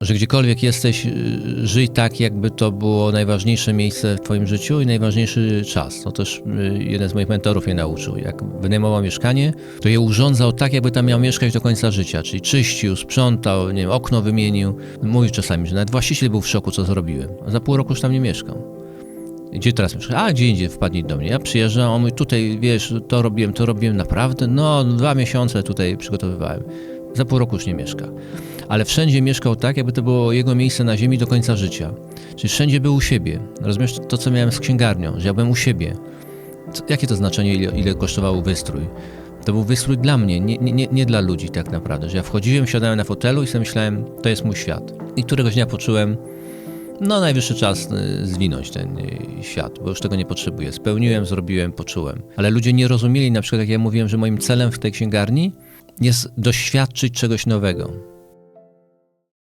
że gdziekolwiek jesteś, y, żyj tak, jakby to było najważniejsze miejsce w Twoim życiu i najważniejszy czas. To też y, jeden z moich mentorów mnie nauczył. Jak wynajmował mieszkanie, to je urządzał tak, jakby tam miał mieszkać do końca życia. Czyli czyścił, sprzątał, nie wiem, okno wymienił. Mówił czasami, że nawet właściciel był w szoku, co zrobiłem. A za pół roku już tam nie mieszkał. Gdzie teraz mieszkasz? A, gdzie indziej, wpadnij do mnie. Ja przyjeżdżam, on mówi, tutaj, wiesz, to robiłem, to robiłem, naprawdę? No, dwa miesiące tutaj przygotowywałem. Za pół roku już nie mieszka. Ale wszędzie mieszkał tak, jakby to było jego miejsce na ziemi do końca życia. Czyli wszędzie był u siebie. Rozumiesz, to co miałem z księgarnią, że ja byłem u siebie. Co, jakie to znaczenie, ile, ile kosztował wystrój? To był wystrój dla mnie, nie, nie, nie, dla ludzi tak naprawdę. Że ja wchodziłem, siadałem na fotelu i sobie myślałem, to jest mój świat. I któregoś dnia poczułem, no najwyższy czas y, zwinąć ten y, świat, bo już tego nie potrzebuję. Spełniłem, zrobiłem, poczułem. Ale ludzie nie rozumieli, na przykład jak ja mówiłem, że moim celem w tej księgarni jest doświadczyć czegoś nowego.